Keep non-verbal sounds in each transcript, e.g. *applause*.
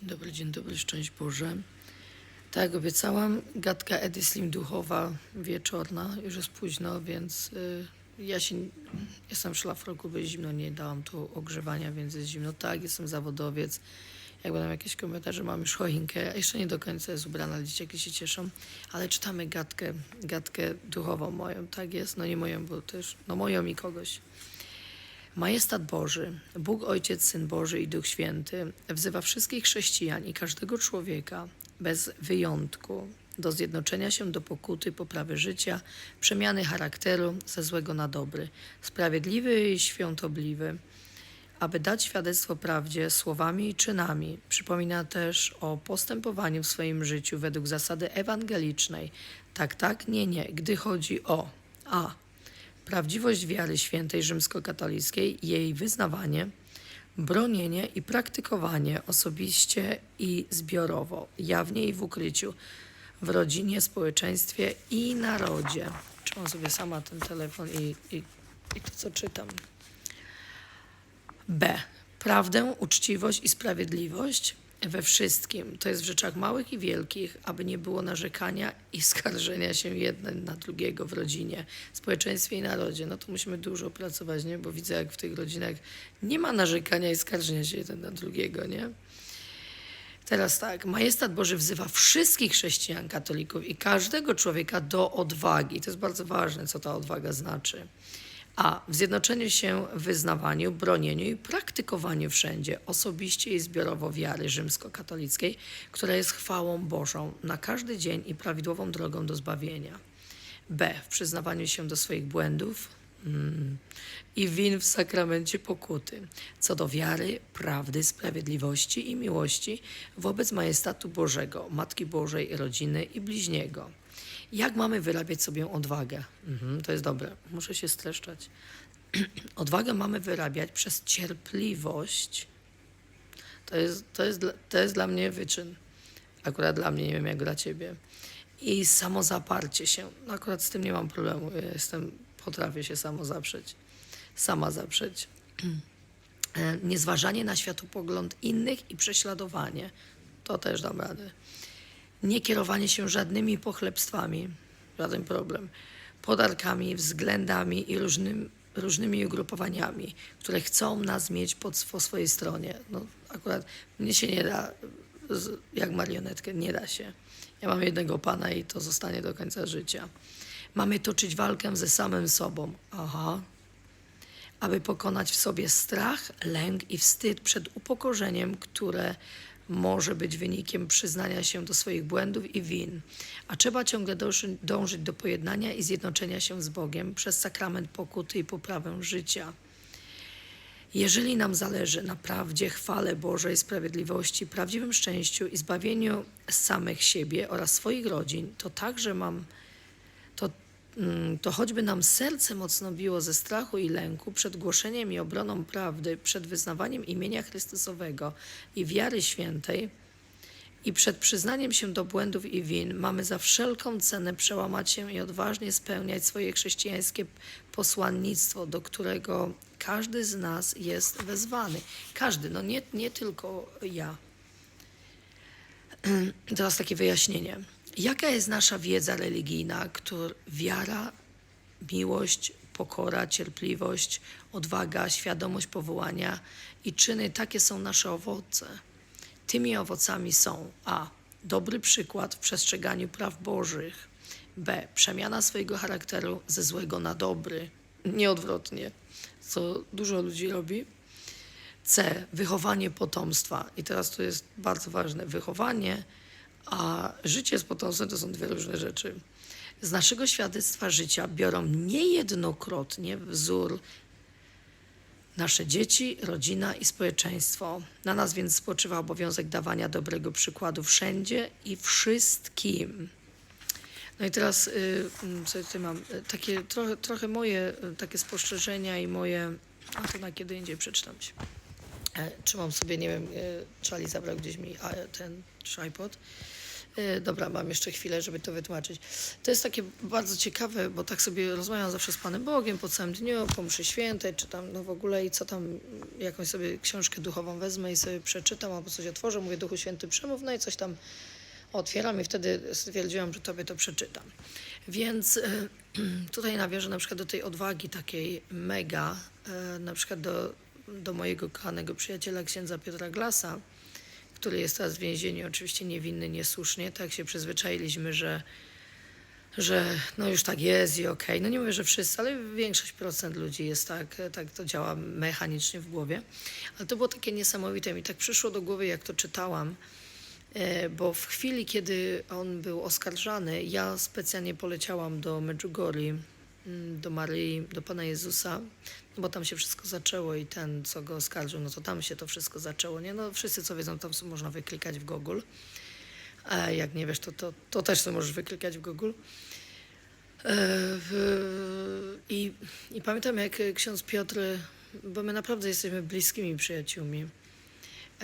Dzień dobry, dzień dobry, szczęść Boże. Tak obiecałam, gadka Edy Slim duchowa, wieczorna, już jest późno, więc y, ja się, jestem w szlafroku, bo jest zimno, nie dałam tu ogrzewania, więc jest zimno. Tak, jestem zawodowiec. Jak będą jakieś komentarze, mam już choinkę, jeszcze nie do końca jest ubrana, ale dzieciaki się cieszą. Ale czytamy gadkę, gadkę duchową moją, tak jest, no nie moją, bo też, no moją i kogoś. Majestat Boży, Bóg Ojciec, Syn Boży i Duch Święty wzywa wszystkich chrześcijan i każdego człowieka bez wyjątku do zjednoczenia się do pokuty, poprawy życia, przemiany charakteru ze złego na dobry, sprawiedliwy i świątobliwy, aby dać świadectwo prawdzie słowami i czynami. Przypomina też o postępowaniu w swoim życiu według zasady ewangelicznej. Tak, tak, nie, nie, gdy chodzi o a. Prawdziwość wiary świętej rzymskokatolickiej, jej wyznawanie, bronienie i praktykowanie osobiście i zbiorowo, jawnie i w ukryciu, w rodzinie, społeczeństwie i narodzie. Trzymam sobie sama ten telefon i, i, i to, co czytam. B. Prawdę, uczciwość i sprawiedliwość we wszystkim. To jest w rzeczach małych i wielkich, aby nie było narzekania i skarżenia się jeden na drugiego w rodzinie, społeczeństwie i narodzie. No to musimy dużo pracować, nie? Bo widzę, jak w tych rodzinach nie ma narzekania i skarżenia się jeden na drugiego, nie? Teraz tak, Majestat Boży wzywa wszystkich chrześcijan, katolików i każdego człowieka do odwagi. To jest bardzo ważne, co ta odwaga znaczy. A w zjednoczeniu się wyznawaniu, bronieniu i praktykowaniu wszędzie, osobiście i zbiorowo wiary rzymskokatolickiej, która jest chwałą Bożą na każdy dzień i prawidłową drogą do zbawienia. B. W przyznawaniu się do swoich błędów mm, i win w sakramencie pokuty, co do wiary, prawdy, sprawiedliwości i miłości wobec majestatu Bożego, Matki Bożej, rodziny i bliźniego. Jak mamy wyrabiać sobie odwagę? Mhm, to jest dobre, muszę się streszczać. *clears throat* Odwagę mamy wyrabiać przez cierpliwość. To jest, to, jest, to jest dla mnie wyczyn. Akurat dla mnie, nie wiem jak dla ciebie. I samozaparcie się. No akurat z tym nie mam problemu. Jestem, potrafię się samo zaprzeć. Sama zaprzeć. *clears throat* E, Niezważanie na światopogląd innych i prześladowanie. To też dam radę nie kierowanie się żadnymi pochlebstwami, żaden problem, podarkami, względami i różnym, różnymi ugrupowaniami, które chcą nas mieć pod, po swojej stronie. No, akurat mnie się nie da, jak marionetkę, nie da się. Ja mam jednego pana i to zostanie do końca życia. Mamy toczyć walkę ze samym sobą. Aha, aby pokonać w sobie strach, lęk i wstyd przed upokorzeniem, które może być wynikiem przyznania się do swoich błędów i win. A trzeba ciągle dąży- dążyć do pojednania i zjednoczenia się z Bogiem przez sakrament pokuty i poprawę życia. Jeżeli nam zależy na prawdzie, chwale Bożej, sprawiedliwości, prawdziwym szczęściu i zbawieniu samych siebie oraz swoich rodzin, to także mam to, mm, to choćby nam serce mocno biło ze strachu i lęku przed głoszeniem i obroną prawdy, przed wyznawaniem imienia Chrystusowego i wiary świętej i przed przyznaniem się do błędów i win, mamy za wszelką cenę przełamać się i odważnie spełniać swoje chrześcijańskie posłannictwo, do którego każdy z nas jest wezwany. Każdy, no nie, nie tylko ja. *clears throat* Teraz takie wyjaśnienie. Jaka jest nasza wiedza religijna, która wiara, miłość, pokora, cierpliwość, odwaga, świadomość powołania i czyny takie są nasze owoce. Tymi owocami są a. Dobry przykład w przestrzeganiu praw Bożych. B. Przemiana swojego charakteru ze złego na dobry. Nieodwrotnie, co dużo ludzi robi. C. Wychowanie potomstwa. I teraz to jest bardzo ważne. Wychowanie, a życie z potomstwem to są dwie różne rzeczy. Z naszego świadectwa życia biorą niejednokrotnie wzór nasze dzieci, rodzina i społeczeństwo. Na nas więc spoczywa obowiązek dawania dobrego przykładu wszędzie i wszystkim. No i teraz, y, mm, co ja tutaj mam, Y, takie trochę, trochę moje y, takie spostrzeżenia i moje, a to na kiedy indziej przeczytam się. E, Trzymam sobie, nie wiem, e, Charlie zabrał gdzieś mi ten tripod. E, Dobra, mam jeszcze chwilę, żeby to wytłumaczyć. To jest takie bardzo ciekawe, bo tak sobie rozmawiam zawsze z Panem Bogiem po całym dniu, po mszy świętej, czy tam no w ogóle i co tam, jakąś sobie książkę duchową wezmę i sobie przeczytam, albo coś otworzę, mówię Duchu Święty przemów, no i coś tam otwieram i wtedy stwierdziłam, że Tobie to przeczytam. Więc e, *clears throat* tutaj nawiążę na przykład do tej odwagi takiej mega, e, na przykład do, do mojego kochanego przyjaciela księdza Piotra Glasa, który jest teraz w więzieniu, oczywiście niewinny, niesłusznie. Tak się przyzwyczailiśmy, że, że no już tak jest i okej. No nie mówię, że wszyscy, ale większość procent ludzi jest tak, tak to działa mechanicznie w głowie. Ale to było takie niesamowite. Mi tak przyszło do głowy, jak to czytałam, e, bo w chwili, kiedy on był oskarżany, ja specjalnie poleciałam do Medjugorje, do Maryi, do Pana Jezusa, no bo tam się wszystko zaczęło i ten, co go oskarżył, no to tam się to wszystko zaczęło, nie? No wszyscy, co wiedzą, tam są- można wyklikać w Google. A jak nie wiesz, to, to, to też to możesz wyklikać w Google. E, I, I pamiętam, jak ksiądz Piotr, bo my naprawdę jesteśmy bliskimi przyjaciółmi.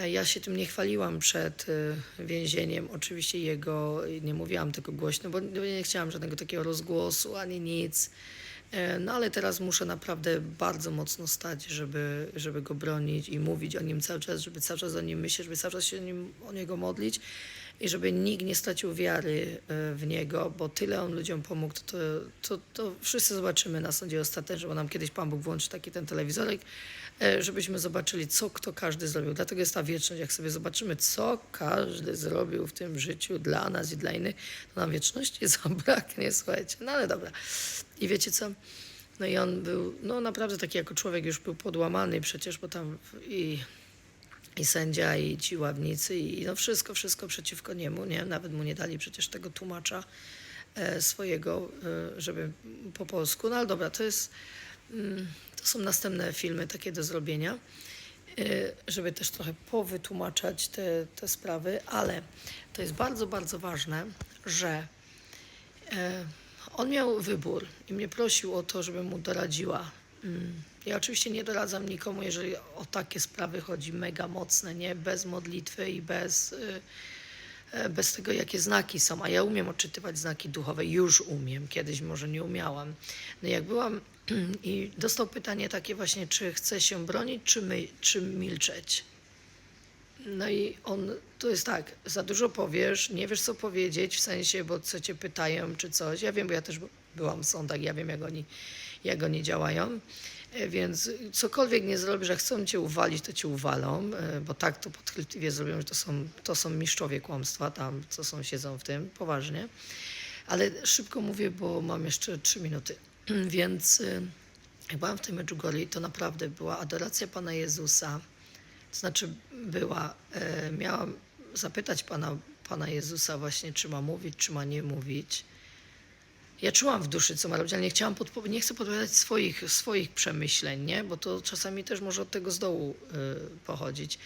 E, Ja się tym nie chwaliłam przed e, więzieniem, oczywiście jego, nie mówiłam tego głośno, bo nie chciałam żadnego takiego rozgłosu ani nic. E, No ale teraz muszę naprawdę bardzo mocno stać, żeby, żeby go bronić i mówić o nim cały czas, żeby cały czas o nim myśleć, żeby cały czas się o, nim, o niego modlić i żeby nikt nie stracił wiary e, w niego, bo tyle on ludziom pomógł, to, to, to wszyscy zobaczymy na sądzie ostatecznym, bo nam kiedyś Pan Bóg włączy taki ten telewizorek, e, żebyśmy zobaczyli, co kto każdy zrobił. Dlatego jest ta wieczność, jak sobie zobaczymy, co każdy zrobił w tym życiu dla nas i dla innych, to nam wieczności *laughs* zabraknie, słuchajcie. No ale dobra. I wiecie co? No i on był, no naprawdę taki jako człowiek już był podłamany przecież, bo tam i, i sędzia, i ci ławnicy, i no wszystko, wszystko przeciwko niemu, nie? Nawet mu nie dali przecież tego tłumacza e, swojego, e, żeby po polsku. No ale dobra, to jest, mm, to są następne filmy takie do zrobienia, e, żeby też trochę powytłumaczać te, te sprawy, ale to jest bardzo, bardzo ważne, że On miał wybór i mnie prosił o to, żebym mu doradziła. Ja oczywiście nie doradzam nikomu, jeżeli o takie sprawy chodzi mega mocne, nie? Bez modlitwy i bez, y, e, bez tego, jakie znaki są. A ja umiem odczytywać znaki duchowe, już umiem, kiedyś może nie umiałam. No jak byłam *clears throat* i dostał pytanie takie właśnie, czy chce się bronić, czy, my, czy milczeć. No i on, to jest tak, za dużo powiesz, nie wiesz co powiedzieć, w sensie, bo co cię pytają czy coś. Ja wiem, bo ja też by- byłam w sądach, ja wiem jak oni, jak oni działają. E, Więc cokolwiek nie zrobisz, że chcą cię uwalić, to cię uwalą, e, bo tak to podchwytliwie zrobią, że to są, to są mistrzowie kłamstwa tam, co są, siedzą w tym, poważnie. Ale szybko mówię, bo mam jeszcze trzy minuty. *clears throat* Więc y, jak byłam w tej Medjugorje, to naprawdę była adoracja Pana Jezusa, to znaczy była, e, miałam zapytać Pana, Pana Jezusa właśnie, czy ma mówić, czy ma nie mówić. Ja czułam w duszy, co ma robić, ale nie chciałam podpo- nie chcę podpowiadać swoich, swoich przemyśleń, nie? bo to czasami też może od tego z dołu y, pochodzić.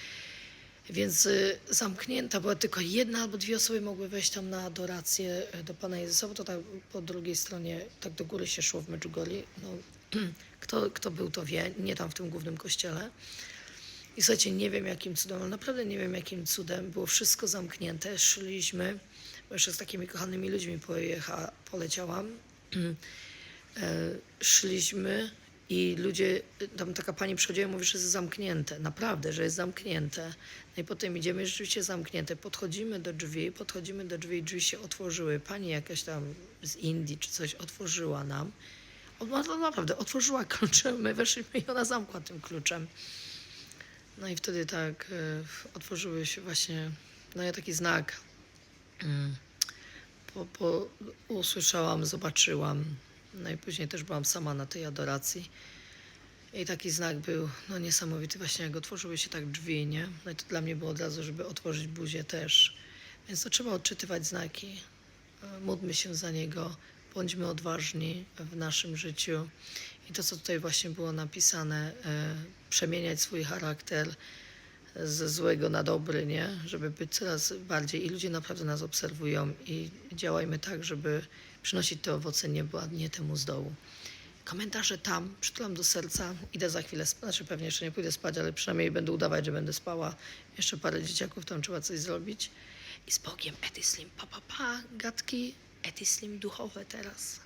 Więc y, zamknięta była tylko jedna albo dwie osoby mogły wejść tam na adorację y, do Pana Jezusa, bo to tak po drugiej stronie, tak do góry się szło w Medjugorje. No, *clears throat* kto, kto był, to wie, nie tam w tym głównym kościele. I słuchajcie, nie wiem jakim cudem, naprawdę nie wiem jakim cudem, było wszystko zamknięte, szliśmy, jeszcze z takimi kochanymi ludźmi pojecha, poleciałam, *clears throat* e, szliśmy i ludzie, tam taka pani przychodziła i mówi, że jest zamknięte, naprawdę, że jest zamknięte. No i potem idziemy, i rzeczywiście zamknięte, podchodzimy do drzwi, podchodzimy do drzwi, drzwi się otworzyły, pani jakaś tam z Indii czy coś otworzyła nam, ona to naprawdę otworzyła kluczem, my weszliśmy i ona zamkła tym kluczem. No i wtedy tak e, otworzyły się właśnie, no ja taki znak po, po, usłyszałam, zobaczyłam. No i później też byłam sama na tej adoracji. I taki znak był no niesamowity, właśnie jak otworzyły się tak drzwi, nie? No i to dla mnie było od razu, żeby otworzyć buzię też. Więc to trzeba odczytywać znaki. E, Módlmy się za niego, bądźmy odważni w naszym życiu. I to, co tutaj właśnie było napisane, e, przemieniać swój charakter ze złego na dobry, nie? Żeby być coraz bardziej. I ludzie naprawdę nas obserwują i działajmy tak, żeby przynosić te owoce nieba, a nie temu z dołu. Komentarze tam, przytulam do serca, idę za chwilę znaczy pewnie jeszcze nie pójdę spać, ale przynajmniej będę udawać, że będę spała. Jeszcze parę dzieciaków, tam trzeba coś zrobić. i z Bogiem Etislim. Pa, pa, pa, gadki Etislim duchowe teraz.